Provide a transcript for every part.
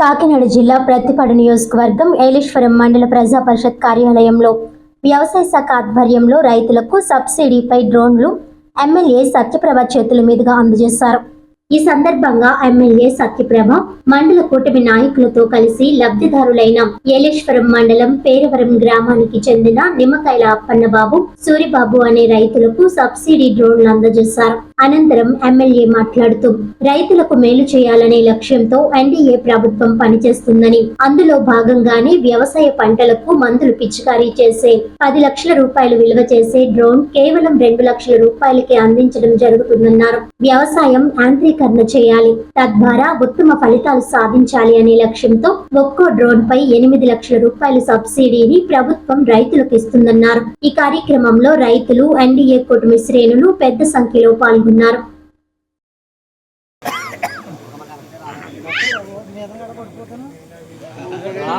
కాకినాడ జిల్లా ప్రతిపాడు నియోజకవర్గం ఏలేశ్వరం మండల ప్రజా పరిషత్ కార్యాలయంలో వ్యవసాయ శాఖ ఆధ్వర్యంలో రైతులకు సబ్సిడీపై డ్రోన్లు ఎమ్మెల్యే సత్యప్రభ చేతుల మీదుగా అందజేశారు. ఈ సందర్భంగా ఎమ్మెల్యే సత్యప్రభ మండల కూటమి నాయకులతో కలిసి లబ్ధిదారులైన ఏలేశ్వరం మండలం పేరవరం గ్రామానికి చెందిన నిమ్మకాయల అప్పన్నబాబు సూరిబాబు అనే రైతులకు సబ్సిడీ డ్రోన్లు అందజేశారు. అనంతరం ఎమ్మెల్యే మాట్లాడుతూ రైతులకు మేలు చేయాలనే లక్ష్యంతో ఎన్డీఏ ప్రభుత్వం పనిచేస్తుందని అందులో భాగంగానే వ్యవసాయ పంటలకు మందులు పిచికారీ చేసే పది లక్షల రూపాయలు విలువ చేసే డ్రోన్ కేవలం రెండు లక్షల రూపాయలకే అందించడం జరుగుతుందన్నారు. వ్యవసాయం యాంత్రీకరణ చేయాలి. తద్వారా ఉత్తమ ఫలితాలు సాధించాలి అనే లక్ష్యంతో ఒక్కో డ్రోన్ పై ఎనిమిది లక్షల రూపాయల సబ్సిడీని ప్రభుత్వం రైతులకు ఇస్తుందన్నారు. ఈ కార్యక్రమంలో రైతులు ఎన్డీఏ కుటుంబ శ్రేణులు పెద్ద సంఖ్యలో పాల్గొన్నారు. ఆ,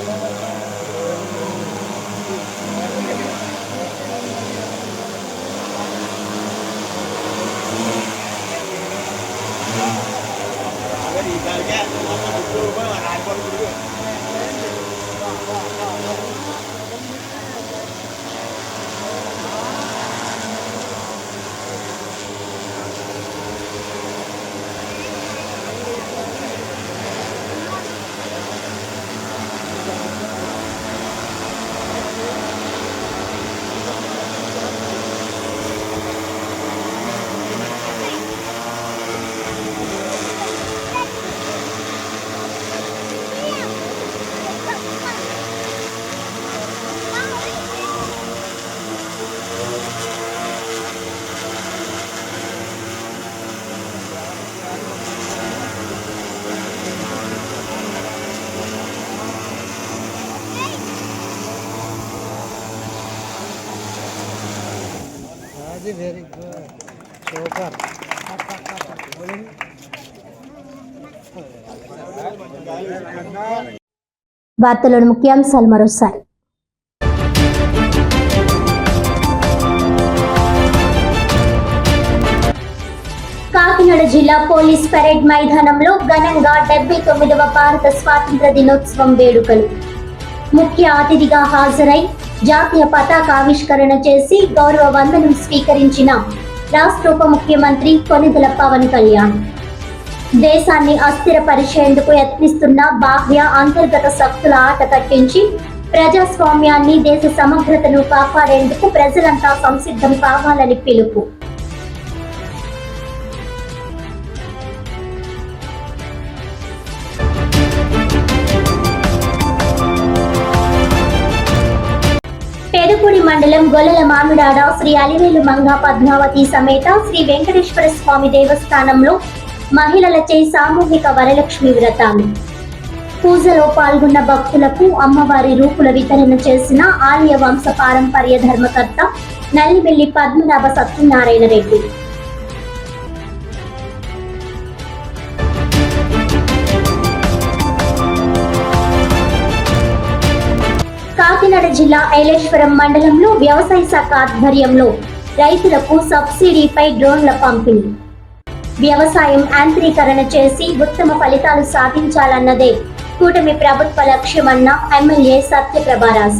అది వెరీ గుడ్ సూపర్ వార్తలోని ముఖ్యాంశాలు మరోసారి. కాకినాడ జిల్లా పోలీస్ పరేడ్ మైదానంలో ఘనంగా డెబ్బై తొమ్మిదవ భారత స్వాతంత్ర దినోత్సవం వేడుకలు. ముఖ్య అతిథిగా హాజరై జాతీయ పతాక ఆవిష్కరణ చేసి గౌరవ వందనం స్వీకరించిన రాష్ట్ర ఉప ముఖ్యమంత్రి కొనిదెల పవన్ కళ్యాణ్. దేశాన్ని అస్థిరపరిచేందుకు యత్నిస్తున్న బాహ్య అంతర్గత శక్తుల ఆట కట్టించి ప్రజాస్వామ్యాన్ని దేశ సమగ్రతను కాపాడేందుకు ప్రజలంతా సంసిద్ధం కావాలని పిలుపు. పెదపూడి మండలం గొల్లల మామిడాడ శ్రీ అలివేలు మంగ పద్మావతి సమేత శ్రీ వెంకటేశ్వర స్వామి దేవస్థానంలో మహిళలచే సామూహిక వరలక్ష్మి వ్రతాలు. పూజలో పాల్గొన్న భక్తులకు అమ్మవారి రూపుల వితరణ చేసిన ఆలయ వంశ పారంపర్య ధర్మకర్త నల్లివెల్లి పద్మనాభ సత్యనారాయణ రెడ్డి. కాకినాడ జిల్లా ఐలేశ్వరం మండలంలో వ్యవసాయ శాఖ ఆధ్వర్యంలో రైతులకు సబ్సిడీపై డ్రోన్ల పంపిణీ. వ్యవసాయం యాంత్రీకరణ చేసి ఉత్తమ ఫలితాలు సాధించాలన్నదే కూటమి ప్రభుత్వ లక్ష్యమన్న ఎమ్మెల్యే సత్యప్రభారాజ